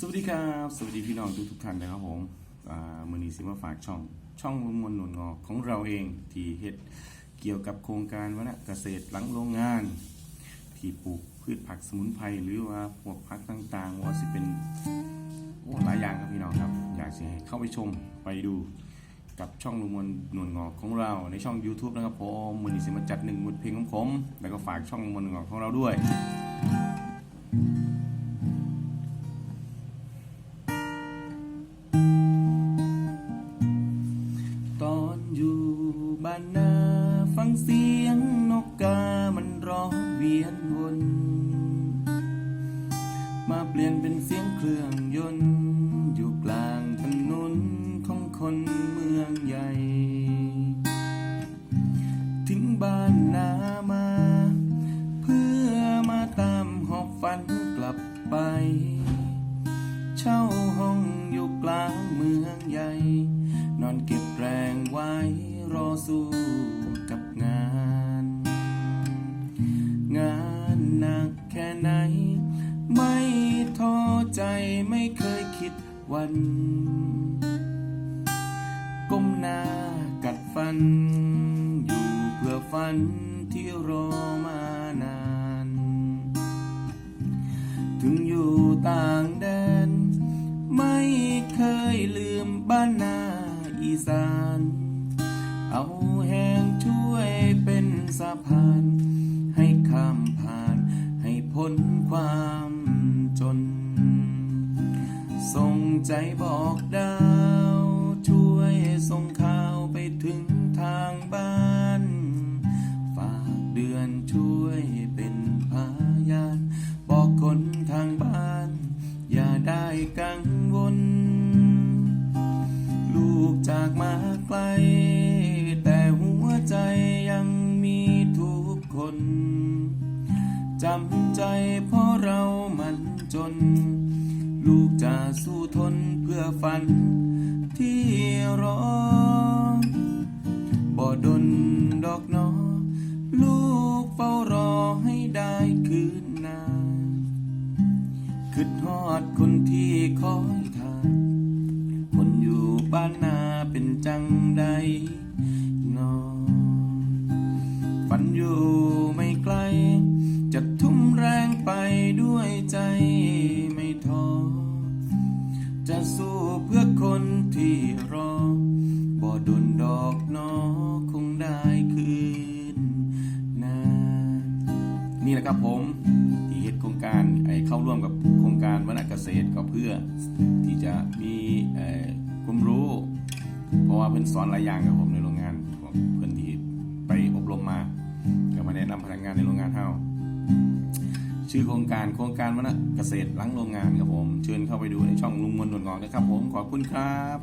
สวัสดีครับ สวัสดีพี่น้องทุกทุกท่านนะครับผมมือนีสิมาฝากช่อง ช่องลุงมนหนุนงอของเราเองที่เฮ็ดเกี่ยวกับโครงการวนะเกษตรหลังโรงงาน ที่ปลูกพืชผักสมุนไพรหรือว่าพวกผักต่างๆ ว่าสิเป็นหลายอย่างครับพี่น้องครับ อยากจะให้เข้าไปชมไปดูกับช่องลุงมนหนุนงอกของเราในช่อง YouTube นะครับผมมือนี้สิมาจัดหนึ่งบทเพลงของผม แล้วก็ฝากช่องลุงมนหนุนงอกของเราด้วยานนาฟังเสียงนกกามันร้องเวียนวน มาเปลี่ยนเป็นเสียงเครื่องยนต์อยู่กลางถนนของคนเมืองใหญ่ ถึงบ้านนามา เพื่อมาตามหอบฝันกลับไป สู้กับงาน งานหนักแค่ไหน ไม่ท้อใจไม่เคยคิดวัน ก้มหน้ากัดฟัน อยู่เพื่อฝันที่รอมานาน ถึงอยู่ต่างแดน ไม่เคยลืมบ้านนาอีสาน สะพาน ให้ข้ามผ่าน ให้พ้นความจน ส่งใจบอกดาว ช่วยส่งข่าวไปถึงทางบ้าน ฝากเดือนช่วยเป็นพยาน บอกคนทางบ้าน อย่าได้กังวล จำใจเพราะเรามันจน ลูกจะสู้ทนเพื่อฝันที่รอบ่ดนดอกนอลูกเฝ้ารอให้ได้คืนนา คืดทอดคนที่คอย ด้วยใจไม่ท้อ จะสู้เพื่อคนที่รอ บ่ดนดอกนอคงได้คืนนานี่แหละครับผมที่เฮ็ดโครงการไอเข้าร่วมกับโครงการวนาเกษตรก็เพื่อที่จะมีความรู้ เพราะว่าเพิ่นสอนหลายอย่างกับผมในโรงงานของเพิ่นที่ไปอบรมมาก็มาแนะนำพนักงานในโรงงาน ชื่อโครงการโครงการวนเกษตรหลังโรงงานครับผม เชิญเข้าไปดูในช่องลุงมนต์นวลงอกนะครับผมขอบคุณครับ